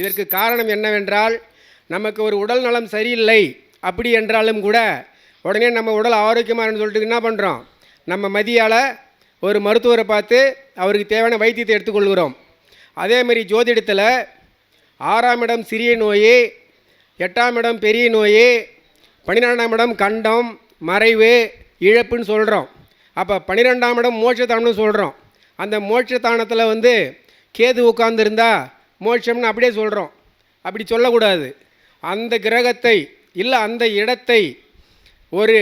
இதற்கு காரணம் என்னவென்றால் நமக்கு ஒரு உடல் நலம் சரியில்லை. அப்படி என்றாலும் கூட உடனே நம்ம உடல் ஆரோக்கியமாக சொல்லிட்டு என்ன பண்ணுறோம் நம்ம மதியால் ஒரு மருத்துவரை பார்த்து அவருக்கு தேவையான வைத்தியத்தை எடுத்துக்கொள்கிறோம். அதேமாரி ஜோதிடத்தில் ஆறாம் இடம் சிறிய நோய் எட்டாம் இடம் பெரிய நோய் பன்னிரெண்டாம் இடம் கண்டம் மறைவு இழப்புன்னு சொல்கிறோம் அப்போ பன்னிரெண்டாம் இடம் மோட்சத்தானம்னு சொல்கிறோம் அந்த மோட்சத்தானத்தில் வந்து கேது உட்கார்ந்துருந்தா மோட்சம்னு அப்படியே சொல்கிறோம் அப்படி சொல்லக்கூடாது. அந்த கிரகத்தை இல்லை அந்த இடத்தை ஒரு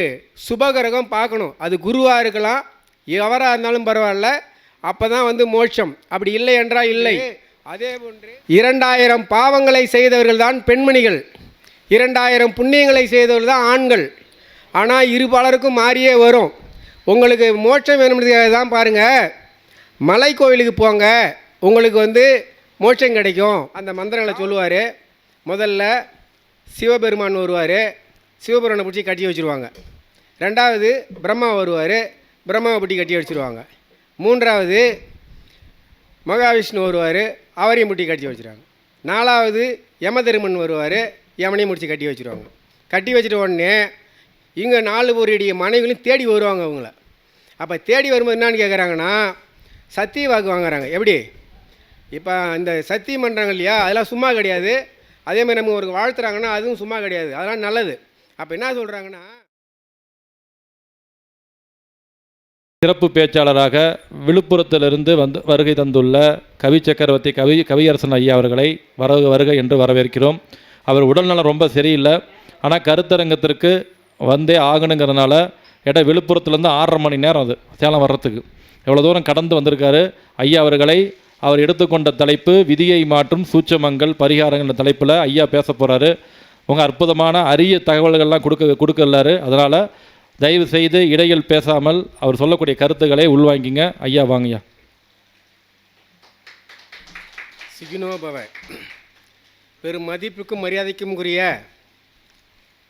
சுபகிரகம் பார்க்கணும். அது குருவாக இருக்கலாம் எவராக இருந்தாலும் பரவாயில்ல. அப்போ தான் வந்து மோட்சம். அப்படி இல்லை என்றால் இல்லை. அதே போன்று இரண்டாயிரம் பாவங்களை செய்தவர்கள் தான் பெண்மணிகள். இரண்டாயிரம் புண்ணியங்களை செய்தவர்கள் தான் ஆண்கள். ஆனால் இரு பலருக்கும் மாறியே வரும். உங்களுக்கு மோட்சம் வேணும்ன்றதுக்காக தான் பாருங்கள் மலை கோவிலுக்கு போங்க. உங்களுக்கு வந்து மோட்சம் கிடைக்கும். அந்த மந்திரங்களை சொல்லுவார். முதல்ல சிவபெருமான் வருவார். சிவபெருமானை பிடிச்சி கட்டி வச்சுருவாங்க. ரெண்டாவது பிரம்மா வருவார். பிரம்மாவை பிடி கட்டி வச்சுருவாங்க. மூன்றாவது மகாவிஷ்ணு வருவார். அவரையும் பிடி கட்டி வச்சுருவாங்க. நாலாவது யமதருமன் வருவார். யமனையும் முடிச்சு கட்டி வச்சுருவாங்க. கட்டி வச்சுட்ட உடனே இங்கே நாலு பேருடைய மனைவிகளும் தேடி வருவாங்க அவங்கள. அப்போ தேடி வரும்போது என்னான்னு கேட்குறாங்கன்னா சத்திய வாக்கு வாங்குறாங்க. எப்படி? இப்போ இந்த சக்தி பண்ணுறாங்க இல்லையா அதெல்லாம் சும்மா கிடையாது. அதே மாதிரி நம்ம ஒரு வாழ்த்துறாங்கன்னா அதுவும் சும்மா கிடையாது. அதெல்லாம் நல்லது. அப்போ என்ன சொல்கிறாங்கன்னா சிறப்பு பேச்சாளராக விழுப்புரத்திலிருந்து வந்து வருகை தந்துள்ள கவி சக்கரவர்த்தி கவி கவியரசன் ஐயா அவர்களை வருக வருக என்று வரவேற்கிறோம். அவர் உடல்நலம் ரொம்ப சரியில்லை. ஆனால் கருத்தரங்கத்திற்கு வந்தே ஆகணுங்கிறதுனால இட விழுப்புரத்துலேருந்து ஆறரை மணி நேரம் அது சேலம் வர்றதுக்கு. எவ்வளோ தூரம் கடந்து வந்திருக்காரு ஐயா அவர்களை அவர் எடுத்துக்கொண்ட தலைப்பு விதியை மாற்றும் சூட்சமங்கள் பரிகாரங்கள் தலைப்பில் ஐயா பேச போகிறாரு உங்கள் அற்புதமான அரிய தகவல்கள்லாம் கொடுக்க கொடுக்கலாரு. அதனால் தயவு செய்து இடையில் பேசாமல் அவர் சொல்லக்கூடிய கருத்துக்களை உள்வாங்கிங்க. ஐயா வாங்கய்யா. சிகினோபவ பெரும் மதிப்புக்கும் மரியாதைக்கும் உரிய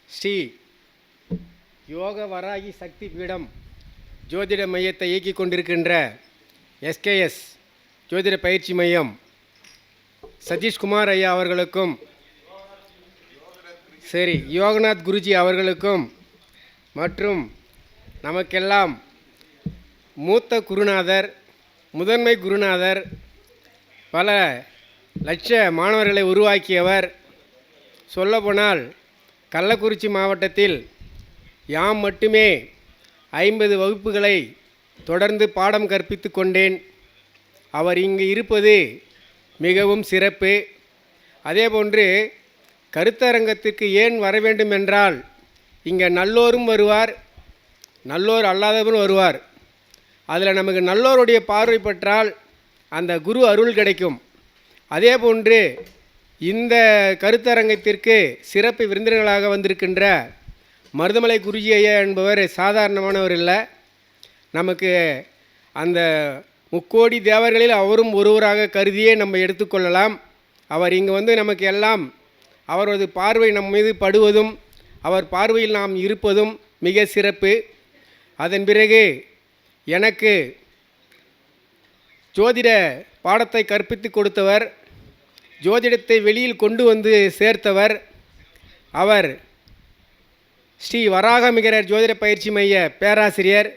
ஸ்ரீ யோக வராகி சக்தி பீடம் ஜோதிட மையத்தை இயக்கி கொண்டிருக்கின்ற எஸ்கேஎஸ் ஜோதிட பயிற்சி மையம் சதீஷ்குமார் ஐயா அவர்களுக்கும் சரி யோகநாத் குருஜி அவர்களுக்கும் மற்றும் நமக்கெல்லாம் மூத்த குருநாதர் முதன்மை குருநாதர் பல லட்ச மாணவர்களை உருவாக்கியவர். சொல்லப்போனால் கள்ளக்குறிச்சி மாவட்டத்தில் யாம் மட்டுமே ஐம்பது வகுப்புகளை தொடர்ந்து பாடம் கற்பித்து கொண்டேன். அவர் இங்கு இருப்பது மிகவும் சிறப்பு. அதேபோன்று கருத்தரங்கத்துக்கு ஏன் வர வேண்டும் என்றால் இங்கே நல்லோரும் வருவார் நல்லோர் அல்லாதவரும் வருவார். அதில் நமக்கு நல்லோருடைய பார்வை பெற்றால் அந்த குரு அருள் கிடைக்கும். அதே போன்று இந்த கருத்தரங்கத்திற்கு சிறப்பு விருந்தினர்களாக வந்திருக்கின்ற மருதமலை குருஜி ஐயா என்பவர் சாதாரணமானவர் இல்லை. நமக்கு அந்த முக்கோடி தேவர்களில் அவரும் ஒருவராக கருதியே நம்ம எடுத்துக்கொள்ளலாம் அவர் இங்கு வந்து நமக்கு எல்லாம் அவரது பார்வை நம் மீது படுவதும் அவர் பார்வையில் நாம் இருப்பதும் மிக சிறப்பு. அதன் பிறகு எனக்கு ஜோதிட பாடத்தை கற்பித்து கொடுத்தவர் ஜோதிடத்தை வெளியில் கொண்டு வந்து சேர்த்தவர் அவர் ஸ்ரீ வராகமிகரர் ஜோதிட பயிற்சி மைய பேராசிரியர்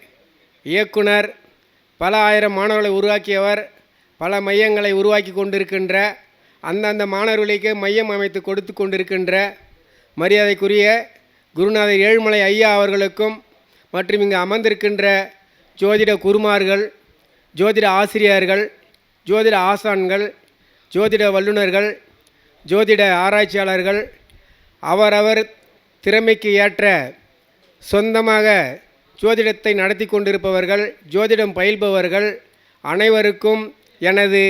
இயக்குனர் பல ஆயிரம் மாணவர்களை உருவாக்கியவர் பல மையங்களை உருவாக்கி கொண்டிருக்கின்ற அந்தந்த மாணவர்களுக்கு மையம் அமைத்து கொடுத்து கொண்டிருக்கின்ற மரியாதைக்குரிய குருநாதர் ஏழுமலை ஐயா அவர்களுக்கும் மற்றும் இங்கு அமர்ந்திருக்கின்ற ஜோதிட குருமார்கள் ஜோதிட ஆசிரியர்கள் ஜோதிட ஆசான்கள் ஜோதிட வல்லுநர்கள் ஜோதிட ஆராய்ச்சியாளர்கள் அவரவர் திறமைக்கு ஏற்ற சொந்தமாக ஜோதிடத்தை நடத்தி கொண்டிருப்பவர்கள் ஜோதிடம் பயில்பவர்கள் அனைவருக்கும் எனது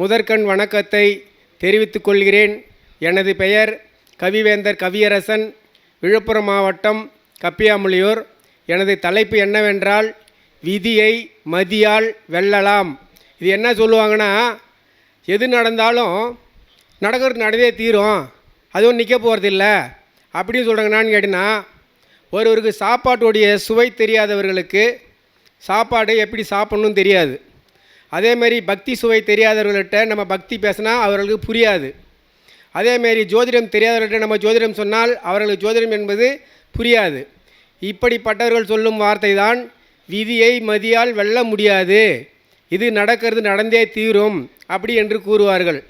முதற்கண் வணக்கத்தை தெரிவித்துக் கொள்கிறேன். எனது பெயர் கவிவேந்தர் கவியரசன். விழுப்புரம் மாவட்டம் கப்பியாமொழியூர் எனது தலைப்பு என்னவென்றால் விதியை மதியால் வெல்லலாம். இது என்ன சொல்லுவாங்கன்னா எது நடந்தாலும் நடக்கிறது நடந்தே தீரும். அதுவும் நிற்க போகிறதில்ல அப்படின்னு சொல்கிறாங்க நான் கேட்டினா ஒருவருக்கு சாப்பாட்டுடைய சுவை தெரியாதவர்களுக்கு சாப்பாடு எப்படி சாப்பிட்ணுன்னு தெரியாது. அதேமாரி பக்தி சுவை தெரியாதவர்கள்ட்ட நம்ம பக்தி பேசினா அவர்களுக்கு புரியாது. அதேமாரி ஜோதிடம் தெரியாதவர்கள்ட்ட நம்ம ஜோதிடம் சொன்னால் அவர்களுக்கு ஜோதிடம் என்பது புரியாது. இப்படிப்பட்டவர்கள் சொல்லும் வார்த்தை தான் விதியை மதியால் வெல்ல முடியாது. இது நடக்கிறது நடந்தே தீரும் அப்படி என்று கூறுவார்கள்.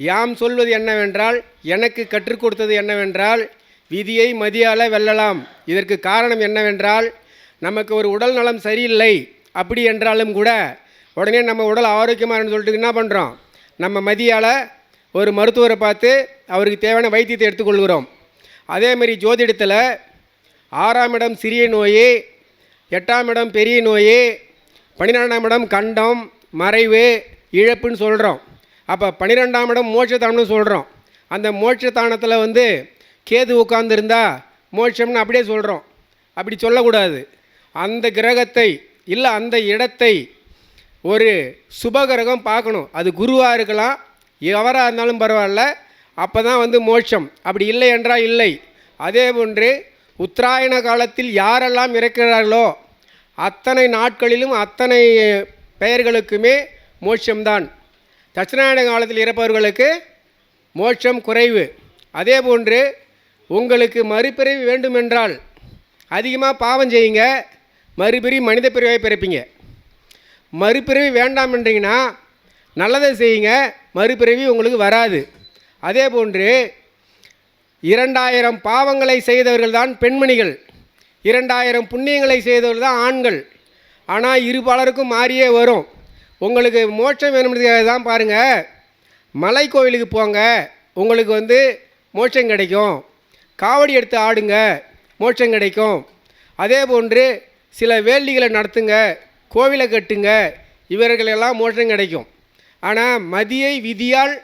யாம் சொல்வது என்னவென்றால் எனக்கு கற்றுக் கொடுத்தது என்னவென்றால் விதியை மதியால வெல்லலாம். இதற்கு காரணம் என்னவென்றால் நமக்கு ஒரு உடல் நலம் சரியில்லை. அப்படி என்றாலும் கூட உடனே நம்ம உடல் ஆரோக்கியமாக சொல்லிட்டு என்ன பண்ணுறோம் நம்ம மதியால் ஒரு மருத்துவரை பார்த்து அவருக்கு தேவையான வைத்தியத்தை எடுத்துக்கொள்கிறோம். அதேமாரி ஜோதிடத்தில் ஆறாம் இடம் சிறிய நோய் எட்டாம் இடம் பெரிய நோய் பன்னிரெண்டாம் இடம் கண்டம் மறைவு இழப்புன்னு சொல்கிறோம் அப்போ பன்னிரெண்டாம் இடம் மோட்சத்தானம்னு சொல்கிறோம் அந்த மோட்சத்தானத்தில் வந்து கேது உட்கார்ந்துருந்தா மோட்சம்னு அப்படியே சொல்கிறோம் அப்படி சொல்லக்கூடாது. அந்த கிரகத்தை இல்லை அந்த இடத்தை ஒரு சுபகிரகம் பார்க்கணும். அது குருவாக இருக்கலாம் எவராக இருந்தாலும் பரவாயில்ல. அப்போ தான் வந்து மோட்சம். அப்படி இல்லை என்றால் இல்லை. அதே போன்று உத்தராயண காலத்தில் யாரெல்லாம் இறக்கிறார்களோ அத்தனை நாட்களிலும் அத்தனை பெயர்களுக்குமே மோட்சம்தான். தட்சிணாயன காலத்தில் இறப்பவர்களுக்கு மோட்சம் குறைவு. அதே போன்று உங்களுக்கு மறுபிறவி வேண்டுமென்றால் அதிகமாக பாவம் செய்யுங்க. மறுபிறவி மனித பிறவை பிறப்பீங்க. மறுபிறவி வேண்டாம் என்றீங்கன்னா நல்லதை செய்யுங்க. மறுபிறவி உங்களுக்கு வராது. அதே போன்று இரண்டாயிரம் பாவங்களை செய்தவர்கள் தான் பெண்மணிகள். இரண்டாயிரம் புண்ணியங்களை செய்தவர்கள் தான் ஆண்கள். ஆனால் இரு பலருக்கும் மாறியே வரும். உங்களுக்கு மோட்சம் வேணும்ன்றதுக்காக தான் பாருங்கள் மலை கோவிலுக்கு போங்க. உங்களுக்கு வந்து மோட்சம் கிடைக்கும். காவடி எடுத்து ஆடுங்க மோட்சம் கிடைக்கும். அதே போன்று சில வேள்விகளை நடத்துங்க கோவிலை கட்டுங்க இவர்களெல்லாம் மோட்சம் கிடைக்கும். ஆனால் மதியை விதியால்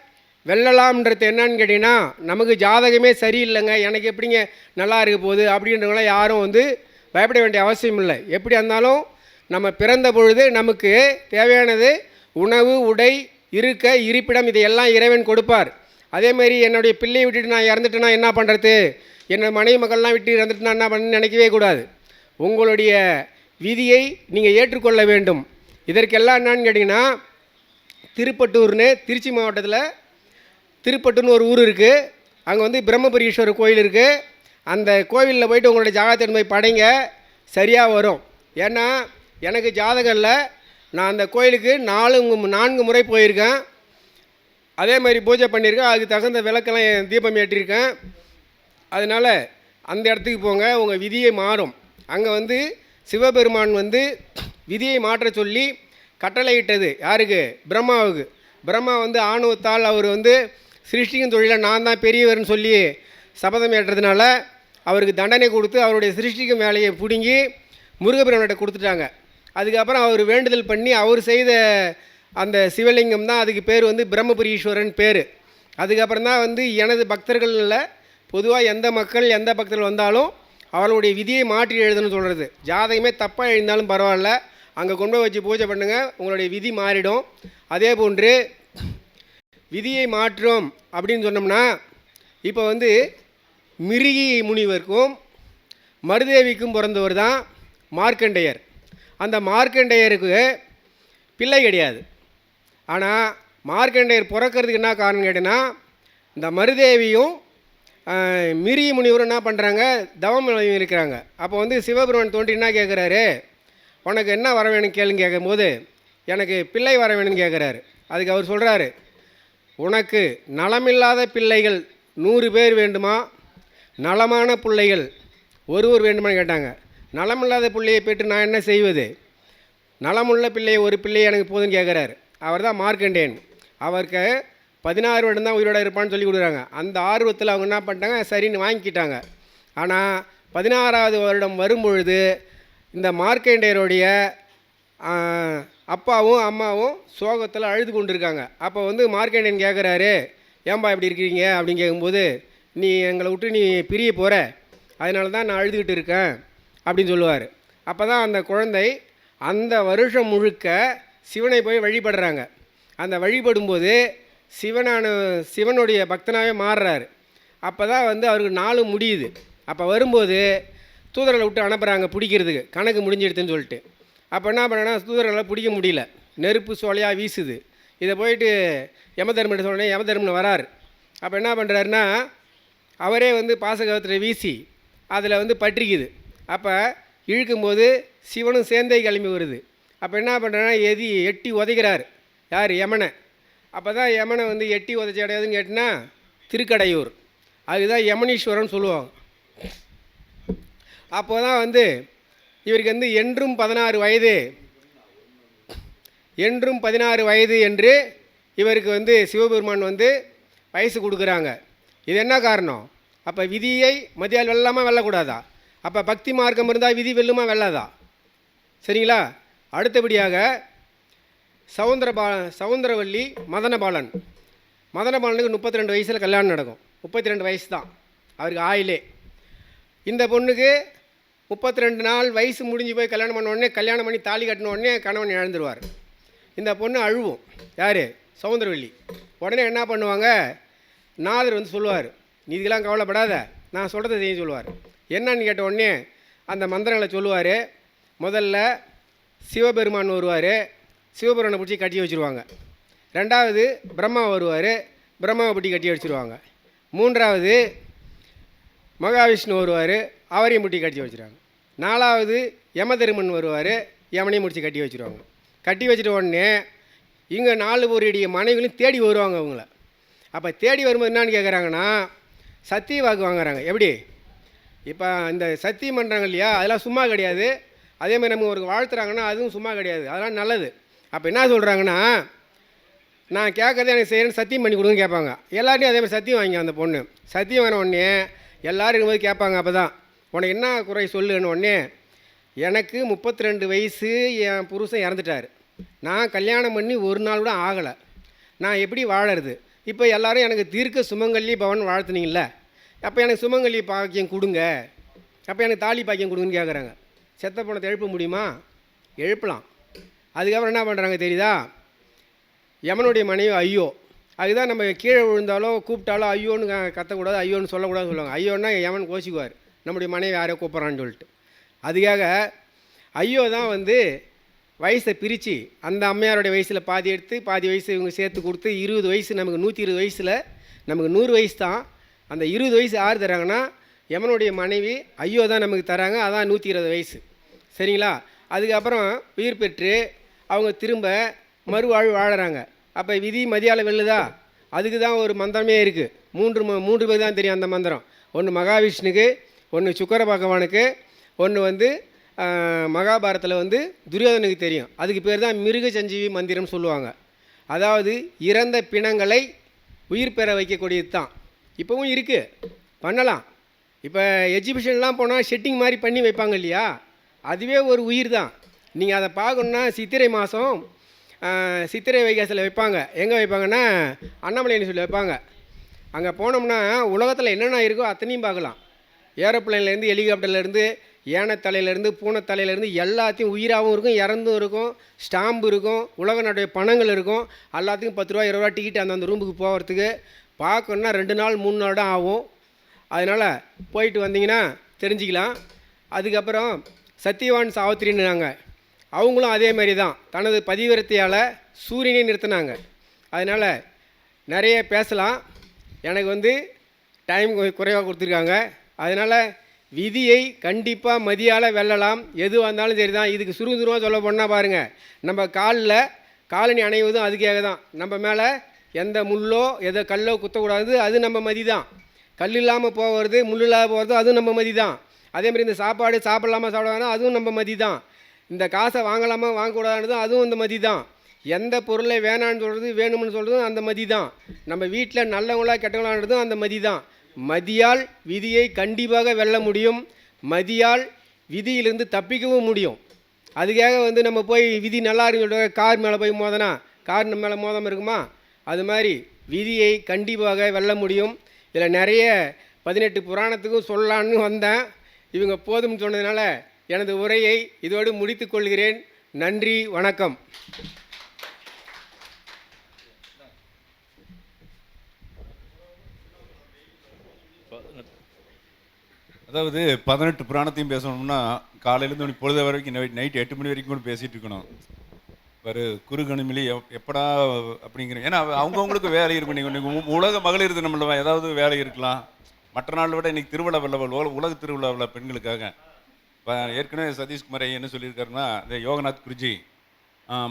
வெல்லலாம்ன்றது என்னன்னு கேட்டிங்கன்னா நமக்கு ஜாதகமே சரியில்லைங்க. எனக்கு எப்படிங்க நல்லா இருக்க போகுது அப்படின்றவங்களாம் யாரும் வந்து பயப்பட வேண்டிய அவசியம் இல்லை. எப்படி இருந்தாலும் நம்ம பிறந்த பொழுது நமக்கு தேவையானது உணவு உடை இருக்க இருப்பிடம் இதையெல்லாம் இறைவன் கொடுப்பார். அதேமாரி என்னுடைய பிள்ளையை விட்டுட்டு நான் இறந்துட்டேன்னா என்ன பண்ணுறது என்னோட மனைவி மக்கள்லாம் விட்டு இறந்துட்டுனா என்ன பண்ணு நினைக்கவே கூடாது. உங்களுடைய விதியை நீங்கள் ஏற்றுக்கொள்ள வேண்டும். இதற்கெல்லாம் என்னன்னு கேட்டிங்கன்னா திருப்பட்டூர்னு திருச்சி மாவட்டத்தில் திருப்பட்டூர்னு ஒரு ஊர் இருக்குது அங்கே வந்து பிரம்மபுரீஸ்வரர் கோயில் இருக்குது அந்த கோவிலில் போயிட்டு உங்களுடைய ஜாதகத்தை போய் படைங்க. சரியாக வரும். ஏன்னா எனக்கு ஜாதகம் இல்லை நான் அந்த கோயிலுக்கு நாலு நான்கு முறை போயிருக்கேன். அதே மாதிரி பூஜை பண்ணியிருக்கேன். அதுக்கு தகுந்த விளக்கெல்லாம் தீபம் ஏற்றிருக்கேன். அதனால் அந்த இடத்துக்கு போங்க. உங்கள் விதியை மாறும். அங்கே வந்து சிவபெருமான் வந்து விதியை மாற்ற சொல்லி கட்டளையிட்டது. யாருக்கு? பிரம்மாவுக்கு. பிரம்மா வந்து ஆணவத்தால் அவர் வந்து சிருஷ்டிக்கும் தொழிலில் நான் தான் பெரியவர்னு சொல்லி சபதம் ஏற்றதுனால அவருக்கு தண்டனை கொடுத்து அவருடைய சிருஷ்டிக்கும் வேலையை பிடுங்கி முருகபிரமன்கிட்ட கொடுத்துட்டாங்க. அதுக்கப்புறம் அவர் வேண்டுதல் பண்ணி அவர் செய்த அந்த சிவலிங்கம் தான் அதுக்கு பேர் வந்து பிரம்மபுரீஸ்வரன் பேர். அதுக்கப்புறம் தான் வந்து எனது பக்தர்களில் பொதுவாக எந்த மக்கள் எந்த பக்தர்கள் வந்தாலும் அவர்களுடைய விதியை மாற்றி எழுதணும்னு சொல்கிறது ஜாதகமே தப்பாக எழுந்தாலும் பரவாயில்ல. அங்கே கொண்டு போய் வச்சு பூஜை பண்ணுங்கள் உங்களுடைய விதி மாறிடும். அதே போன்று விதியை மாற்றும் அப்படின்னு சொன்னோம்னா இப்போ வந்து மிருகி முனிவருக்கும் மருதேவிக்கும் பிறந்தவர் தான் மார்க்கண்டேயர். அந்த மார்க்கண்டேயருக்கு பிள்ளை கிடையாது. ஆனால் மார்க்கண்டேயர் பிறக்கிறதுக்கு என்ன காரணம் கேட்டிங்கன்னா இந்த மருதேவியும் மிரி முனிவரும் என்ன பண்ணுறாங்க தவம் இருக்கிறாங்க. அப்போ வந்து சிவபெருமான் தோன்றி என்ன கேட்குறாரு உனக்கு என்ன வர வேணும் கேளுங்க கேட்கும்போது எனக்கு பிள்ளை வர வேணும்னு கேட்குறாரு அதுக்கு அவர் சொல்கிறாரு உனக்கு நலமில்லாத பிள்ளைகள் நூறு பேர் வேண்டுமா? நலமான பிள்ளைகள் ஒருவர் வேண்டுமான்னு கேட்டாங்க. நலமில்லாத பிள்ளையை பெற்று நான் என்ன செய்வது? நலமுள்ள பிள்ளையை ஒரு பிள்ளையை எனக்கு போதுன்னு கேட்குறாரு அவர் தான் மார்க்கண்டேன் அவருக்கு பதினாறு வருடம் தான் உயிரோட இருப்பான்னு சொல்லி கொடுக்குறாங்க. அந்த ஆர்வத்தில் அவங்க என்ன பண்ணிட்டாங்க? சரின்னு வாங்கிக்கிட்டாங்க. ஆனால் பதினாறாவது வருடம் வரும்பொழுது இந்த மார்க்கண்டேயருடைய அப்பாவும் அம்மாவும் சோகத்தில் அழுது கொண்டிருக்காங்க. அப்போ வந்து மார்க்கண்டேயன் கேட்குறாரு ஏன்பா இப்படி இருக்கிறீங்க அப்படின்னு கேட்கும்போது நீ எங்களை விட்டு நீ பிரிய போகிற அதனால தான் நான் அழுதுகிட்டு இருக்கேன். அப்படின்னு சொல்லுவார். அப்போ தான் அந்த குழந்தை அந்த வருஷம் முழுக்க சிவனை போய் வழிபடுறாங்க. அந்த வழிபடும்போது சிவனான சிவனுடைய பக்தனாகவே மாறுறாரு. அப்போ தான் வந்து அவருக்கு நாளும் முடியுது. அப்போ வரும்போது தூதர்களை விட்டு அனுப்புகிறாங்க பிடிக்கிறதுக்கு. கணக்கு முடிஞ்சிடுதுன்னு சொல்லிட்டு. அப்போ என்ன பண்ணனா தூதர்களை பிடிக்க முடியல. நெருப்பு சோலையாக வீசுது. இதை போயிட்டு யமதர்மன் சொன்னே யமதர்மன் வரார். அப்போ என்ன பண்ணுறாருன்னா அவரே வந்து பாசகத்தில் வீசி அதில் வந்து பற்றிக்குது. அப்போ இழுக்கும்போது சிவனும் சேர்ந்தே கிளம்பி வருது. அப்போ என்ன பண்ணுறேன்னா எதி எட்டி உதைக்கிறார். யார்? யமனை. அப்போ தான் யமனை வந்து எட்டி உதைச்ச கிடையாதுன்னு கேட்டினா திருக்கடையூர். அதுதான் யமனீஸ்வரன் சொல்லுவாங்க. அப்போ தான் வந்து இவருக்கு வந்து என்றும் பதினாறு வயது என்றும் பதினாறு வயது என்று இவருக்கு வந்து சிவபெருமான் வந்து வயசு கொடுக்குறாங்க. இது என்ன காரணம்? அப்போ விதியை மதியால் வெல்லாமா வெல்லக்கூடாதா? அப்போ பக்தி மார்க்கம் இருந்தால் விதி வெல்லுமா வெல்லாதா? சரிங்களா? அடுத்தபடியாக சவுந்தரபா சவுந்தரவல்லி மதனபாலன். மதனபாலனுக்கு முப்பத்தி ரெண்டு வயசில் கல்யாணம் நடக்கும். முப்பத்தி ரெண்டு வயசு தான். அவருக்கு ஆயிலே. இந்த பொண்ணுக்கு முப்பத்தி ரெண்டு நாள் வயசு முடிஞ்சு போய் கல்யாணம் பண்ண உடனே கல்யாணம் பண்ணி தாலி கட்டின உடனே கணவன் இழந்துருவார். இந்த பொண்ணு அழுவும். யார்? சவுந்தரவல்லி. உடனே என்ன பண்ணுவாங்க? நாதர் வந்து சொல்லுவார். நீ இதெல்லாம் கவலைப்படாத. நான் சொல்கிறத செய்ய சொல்லுவார். என்னன்னு கேட்ட உடனே அந்த மந்திரங்களை சொல்லுவார். முதல்ல சிவபெருமான் வருவார் சிவபெருமானை பிடிச்சி கட்டி வச்சுருவாங்க. ரெண்டாவது பிரம்மா வருவார் பிரம்மாவை பிடி கட்டி வச்சுருவாங்க. மூன்றாவது மகாவிஷ்ணு வருவார் அவரையும் முட்டி கட்டி வச்சுருவாங்க. நாலாவது யமதருமன் வருவார் யமனையும் முடிச்சு கட்டி வச்சுருவாங்க. கட்டி வச்சுட்ட உடனே இங்கே நாலு பேருடைய மனைவிகளும் தேடி வருவாங்க அவங்கள. அப்போ தேடி வரும்போது என்னான்னு கேட்குறாங்கன்னா சத்திய வாக்கு வாங்குறாங்க. எப்படி? இப்போ இந்த சத்தியம் பண்ணுறாங்க இல்லையா? அதெல்லாம் சும்மா கிடையாது. அதே மாதிரி நம்ம ஒரு வாழ்த்துறாங்கன்னா அதுவும் சும்மா கிடையாது. அதெல்லாம் நல்லது. அப்போ என்ன சொல்கிறாங்கன்னா நான் கேட்கறத எனக்கு செய்கிறேன்னு சத்தியம் பண்ணி கொடுங்கன்னு கேட்பாங்க. எல்லார்ட்டையும் அதே மாதிரி சத்தியம் வாங்கி அந்த பொண்ணு. சத்தியம் வாங்கின உடனே எல்லோரும் இருக்கும்போது கேட்பாங்க அப்போ தான் உனக்கு என்ன குறை சொல்லுன்னு உடனே எனக்கு முப்பத்தி ரெண்டு வயசு என் புருஷன் இறந்துட்டார். நான் கல்யாணம் பண்ணி ஒரு நாள் கூட ஆகலை. நான் எப்படி வாழறது? இப்போ எல்லோரும் எனக்கு தீர்க்க சுமங்கல்லி பவன் வாழ்த்துனீங்கள அப்போ எனக்கு சுமங்கல்லி பாக்கியம் கொடுங்க. அப்போ எனக்கு தாலி பாக்கியம் கொடுங்கன்னு கேட்குறாங்க செத்த பணத்தை எழுப்ப முடியுமா? எழுப்பலாம். அதுக்கப்புறம் என்ன பண்ணுறாங்க தெரியுதா? யமனுடைய மனைவி ஐயோ. அதுதான் நம்ம கீழே விழுந்தாலோ கூப்பிட்டாலோ ஐயோன்னு கத்தக்கூடாது ஐயோன்னு சொல்லக்கூடாதுன்னு சொல்லுவாங்க. ஐயோன்னா யமன் கோச்சிக்குவார் நம்முடைய மனைவி யாரையோ கூப்பிட்றான்னு சொல்லிட்டு. அதுக்காக ஐயோ தான் வந்து வயசை பிரித்து அந்த அம்மையாருடைய வயசில் பாதி எடுத்து பாதி வயசு இவங்க சேர்த்து கொடுத்து இருபது வயசு நமக்கு நூற்றி இருபது வயசில் நமக்கு நூறு வயசு தான். அந்த இருபது வயசு யார் தராங்கன்னா யமனுடைய மனைவி ஐயோ தான் நமக்கு தராங்க அதான் நூற்றி இருபது வயசு. சரிங்களா? அதுக்கப்புறம் உயிர் பெற்று அவங்க திரும்ப மறுவாழ்வு வாழறாங்க. அப்போ விதி மதியால வெல்லுதா? அதுக்கு தான் ஒரு மந்திரமே இருக்குது மூன்று ம- மூன்று பேர் தான் தெரியும் அந்த மந்திரம். ஒன்று மகாவிஷ்ணுக்கு ஒன்று சுக்கர பகவானுக்கு ஒன்று வந்து மகாபாரத்தில் வந்து துரியோதனுக்கு தெரியும். அதுக்கு பேர் தான் மிருக சஞ்சீவி மந்திரம்னு சொல்லுவாங்க. அதாவது இறந்த பிணங்களை உயிர் பெற வைக்கக்கூடியது தான் இப்போவும் இருக்குது பண்ணலாம். இப்போ எஜிபிஷன்லாம் போனால் செட்டிங் மாதிரி பண்ணி வைப்பாங்க இல்லையா? அதுவே ஒரு உயிர் தான் நீங்கள் அதை பார்க்கணுன்னா சித்திரை மாதம் சித்திரை வைகாசில் வைப்பாங்க. எங்கே வைப்பாங்கன்னா அண்ணாமலைன்னு சொல்லி வைப்பாங்க. அங்கே போனோம்னா உலகத்தில் என்னென்ன இருக்கோ அத்தனையும் பார்க்கலாம். ஏரோப்ளேன்லேருந்து ஹெலிகாப்டர்லேருந்து ஏனத்தலையிலேருந்து பூனைத்தலையிலேருந்து எல்லாத்தையும் உயிராகவும் இருக்கும் இறந்தும் இருக்கும் ஸ்டாம்பு இருக்கும் உலக நாட்டுடைய பணங்கள் இருக்கும். எல்லாத்துக்கும் பத்து ரூபா இருபது ரூபா டிக்கெட் அந்தந்த ரூமுக்கு போகிறதுக்கு பார்க்கணுன்னா ரெண்டு நாள் மூணு நாள் தான் ஆகும். அதனால் போயிட்டு வந்தீங்கன்னா தெரிஞ்சுக்கலாம். அதுக்கப்புறம் சத்தியவான் சாவித்திரின்னாங்க அவங்களும் அதே மாதிரி தான் தனது பதிவிரத்தையால் சூரியனை நிறுத்தினாங்க. அதனால் நிறைய பேசலாம். எனக்கு வந்து டைம் குறைவாக கொடுத்துருக்காங்க. அதனால் விதியை கண்டிப்பாக மதியால் வெல்லலாம். எது வந்தாலும் சரி தான் இதுக்கு சுருங்க சொல்ல போனால் பாருங்கள் நம்ம காலில் காலனி அணைவதும் அதுக்காக தான் நம்ம மேலே எந்த முள்ளோ எதோ கல்லோ குத்தக்கூடாது. அது நம்ம மதி தான் கல் இல்லாமல் போகிறது முள் இல்லாமல் போகிறது அதுவும் நம்ம மதி தான் அதே மாதிரி இந்த சாப்பாடு சாப்பிடலாமா சாப்பிடாம அதுவும் நம்ம மதி தான் இந்த காசை வாங்கலாமா வாங்கக்கூடாதுன்றதும் அதுவும் இந்த மதி தான் எந்த பொருளை வேணான்னு சொல்கிறது வேணும்னு சொல்கிறதும் அந்த மதி தான் நம்ம வீட்டில் நல்லவங்களா கெட்டவங்களான்றதும் அந்த மதி தான் மதியால் விதியை கண்டிப்பாக வெல்ல முடியும். மதியால் விதியிலிருந்து தப்பிக்கவும் முடியும். அதுக்காக வந்து நம்ம போய் விதி நல்லா இருக்குன்னு சொல்லிட்டு கார் மேலே போய் மோதனா? கார் நம்ம மேலே மோதாமல் இருக்குமா? அது மாதிரி விதியை கண்டிப்பாக வெல்ல முடியும். இதில் நிறைய பதினெட்டு புராணத்துக்கும் சொல்லலான்னு வந்தேன். இவங்க போதும்னு சொன்னதுனால எனது உரையை இதோடு முடித்து கொள்கிறேன். நன்றி வணக்கம். அதாவது பதினெட்டு புராணத்தையும் பேசணும்னா காலையிலேருந்து மணி பொழுது வரைக்கும் நைட் நைட் எட்டு மணி வரைக்கும் கூட பேசிகிட்டு இருக்கணும். ஒரு குறுகணிமிலி எப்படா அப்படிங்கிற ஏன்னா அவங்கவுங்களுக்கு வேலை இருக்கும். நீங்கள் உலக மகளிர் தினம்ல ஏதாவது வேலை இருக்கலாம். மற்ற நாள் விட இன்னைக்கு திருவிழா வெள்ளவல் உலக திருவிழாவில் பெண்களுக்காக. இப்போ ஏற்கனவே சதீஷ்குமார் என்ன சொல்லியிருக்காருன்னா இந்த யோகநாத் குருஜி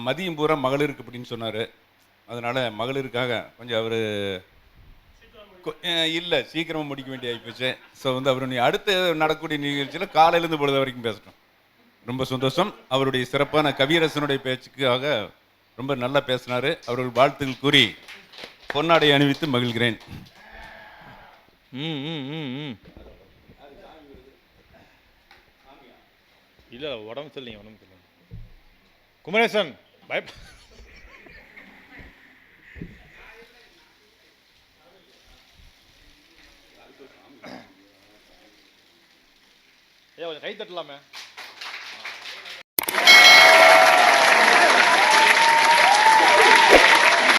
மதியம் பூரா மகளிருக்கு அப்படின்னு சொன்னார். அதனால் மகளிருக்காக கொஞ்சம் அவர் இல்லை சீக்கிரமாக முடிக்க வேண்டிய ஆகிப்போச்சு ஸோ வந்து அவர் நீ அடுத்து நடக்கக்கூடிய நிகழ்ச்சியில் காலையிலேருந்து பொழுது வரைக்கும் பேசட்டும். ரொம்ப சந்தோஷம். அவருடைய சிறப்பான கவியரசனுடைய பேச்சுக்காக ரொம்ப நல்லா பேசினார். அவர்கள் வாழ்த்துக்கள் கூறி பொன்னாடை அணிவித்து மகிழ்கிறேன். ம் ம் ம் இல்லை உடம்பு சரியில்லைங்க உடம்பு சரியில்லைங்க. குமரேசன் பய ஐயா கொஞ்சம் கை தட்டலாமே.